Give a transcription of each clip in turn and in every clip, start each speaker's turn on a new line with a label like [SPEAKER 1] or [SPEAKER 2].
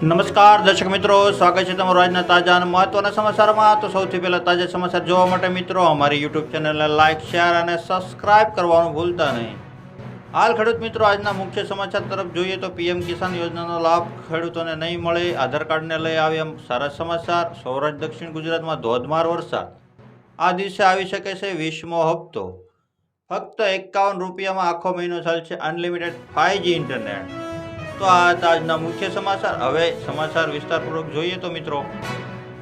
[SPEAKER 1] નમસ્કાર, દર્શક મિત્રો, સ્વાગત છે તમારું આજના તાજા અને મહત્વના સમાચારમાં. તો સૌથી પહેલા તાજા સમાચાર જોવા માટે મિત્રો, અમારી યુટ્યુબ ચેનલને લાઇક શેર અને સબસ્ક્રાઇબ કરવાનું ભૂલતા નહીં. હાલ ખેડૂત મિત્રો, આજના મુખ્ય સમાચાર તરફ જોઈએ તો પીએમ કિસાન યોજનાનો લાભ ખેડૂતોને નહીં મળે. આધાર કાર્ડને લઈ આવે એમ સારા સમાચાર. સૌરાષ્ટ્ર, દક્ષિણ ગુજરાતમાં ધોધમાર વરસાદ. આ દિવસે આવી શકે છે વીસમો હપ્તો. ફક્ત એકાવન રૂપિયામાં આખો મહિનો ચાલશે અનલિમિટેડ ફાઇવ ઇન્ટરનેટ તો આ હતા આજના મુખ્ય સમાચાર. હવે સમાચાર વિસ્તારપૂર્વક જોઈએ તો મિત્રો,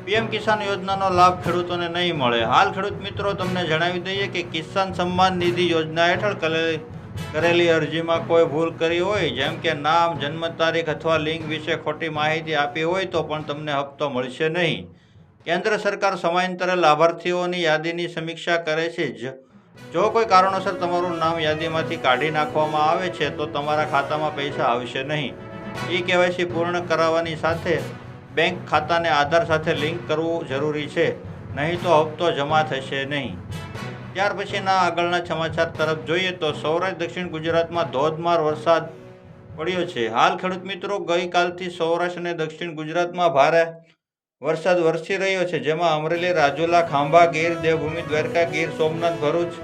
[SPEAKER 1] પીએમ કિસાન યોજનાનો લાભ ખેડૂતોને નહીં મળે. હાલ ખેડૂત મિત્રો, તમને જણાવી દઈએ કે કિસાન સન્માન નિધિ યોજના હેઠળ કરેલી અરજીમાં કોઈ ભૂલ કરી હોય, જેમ કે નામ, જન્મ તારીખ અથવા લિંક વિશે ખોટી માહિતી આપી હોય, તો પણ તમને હપ્તો મળશે નહીં. કેન્દ્ર સરકાર સમયાંતરે લાભાર્થીઓની યાદીની સમીક્ષા કરે છે. જ કોઈ કારણોસર તમારું નામ યાદીમાંથી કાઢી નાખવામાં આવે છે, તો તમારા ખાતામાં પૈસા આવશે નહીં. ઈ કેવાયસી પૂર્ણ કરાવવાની સાથે બેંક ખાતાને આધાર સાથે લિંક કરવું જરૂરી છે, નહીં તો હપ્તો જમા થશે નહીં. ત્યાર પછીના આગળના સમાચાર તરફ જોઈએ તો સૌરાષ્ટ્ર, દક્ષિણ ગુજરાતમાં ધોધમાર વરસાદ પડ્યો છે. હાલ ખેડૂત મિત્રો ગઈકાલથી સૌરાષ્ટ્ર અને દક્ષિણ ગુજરાતમાં ભારે વરસાદ વરસી રહ્યો છે, જેમાં અમરેલી, રાજુલા, ખાંભા, ગીર, દેવભૂમિ, દ્વારકા, ગીર, સોમનાથ, ભરૂચ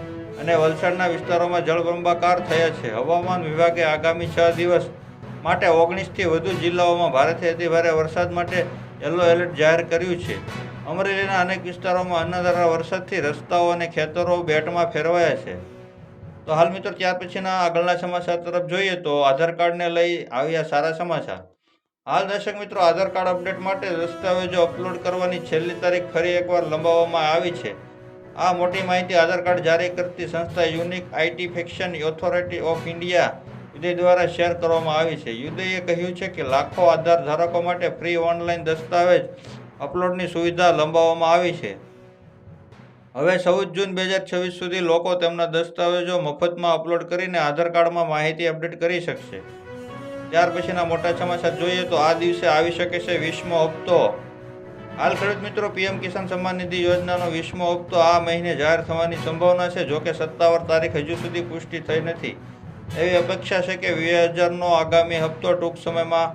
[SPEAKER 1] અને વલસાડના વિસ્તારોમાં જળબંબાકાર થયા છે. હવામાન વિભાગે આગામી છ દિવસ માટે ઓગણીસથી વધુ જિલ્લાઓમાં ભારેથી અતિભારે વરસાદ માટે યલો એલર્ટ જાહેર કર્યું છે. અમરેલીના અનેક વિસ્તારોમાં અનધારા વરસાદથી રસ્તાઓ અને ખેતરો બેટમાં ફેરવાયા છે. તો હાલ મિત્રો, ત્યાર પછીના આગળના સમાચાર તરફ જોઈએ તો આધાર કાર્ડને લઈ આવ્યા સારા સમાચાર. હાલ દર્શક મિત્રો, આધાર કાર્ડ અપડેટ માટે દસ્તાવેજો અપલોડ કરવાની છેલ્લી તારીખ ફરી એકવાર લંબાવવામાં આવી છે. આ મોટી માહિતી આધાર કાર્ડ જારી કરતી સંસ્થા unique identification authority of India UIDAI દ્વારા શેર કરવામાં આવી છે. યુદયે કહ્યું છે કે લાખો આધાર ધારકો માટે ફ્રી ઓનલાઈન દસ્તાવેજ અપલોડની સુવિધા લંબાવવામાં આવી છે. હવે ચૌદ જૂન બે હજાર છવ્વીસ સુધી લોકો તેમના દસ્તાવેજો મફતમાં અપલોડ કરીને આધાર કાર્ડમાં માહિતી અપડેટ કરી શકશે. ત્યાર પછીના મોટા સમાચાર જોઈએ તો આ દિવસે આવી શકે છે વીસમો હપ્તો. હાલ ખેડૂત મિત્રો પીએમ કિસાન સન્માન નિધિ યોજનાનો વીસમો હપ્તો આ મહિને જાહેર થવાની સંભાવના છે જોકે સત્તાવાર તારીખ હજુ સુધી પુષ્ટિ થઈ નથી. એવી અપેક્ષા છે કે વીસ હજારનો આગામી હપ્તો ટૂંક સમયમાં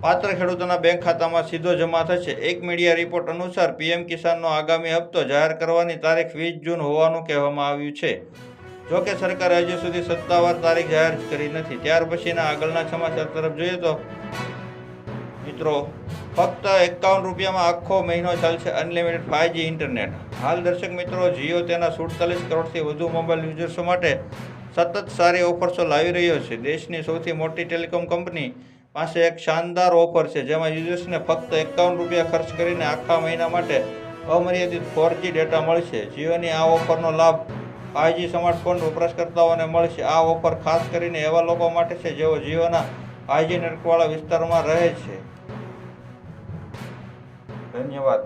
[SPEAKER 1] પાત્ર ખેડૂતોના બેંક ખાતામાં સીધો જમા થશે. એક મીડિયા રિપોર્ટ અનુસાર પીએમ કિસાનનો આગામી હપ્તો જાહેર કરવાની તારીખ વીસ જૂન હોવાનું કહેવામાં આવ્યું છે. જો કે સરકારે હજુ સુધી સત્તાવાર તારીખ જાહેર કરી નથી. ત્યાર પછીના આગળના સમાચાર તરફ જોઈએ તો મિત્રો, ફક્ત એકાવન રૂપિયામાં આખો મહિનો ચાલશે અનલિમિટેડ ફાઇવજી ઇન્ટરનેટ. હાલ દર્શક મિત્રો, જીઓ તેના સુડતાલીસ કરોડથી વધુ મોબાઈલ યુઝર્સો માટે સતત સારી ઓફર્સો લાવી રહ્યો છે. દેશની સૌથી મોટી ટેલિકોમ કંપની પાસે એક શાનદાર ઓફર છે, જેમાં યુઝર્સને ફક્ત એકાવન રૂપિયા ખર્ચ કરીને આખા મહિના માટે અમર્યાદિત ફોરજી ડેટા મળશે. જીઓની આ ઓફરનો લાભ ફાઇવજી સ્માર્ટફોન વપરાશકર્તાઓને મળશે. આ ઓફર ખાસ કરીને એવા લોકો માટે છે જેઓ જીઓના ફાઇવજી નેટવર્કવાળા વિસ્તારમાં રહે છે. ધન્યવાદ